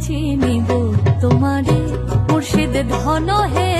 চিনিব তোমারে মুর্শিদ ধন হে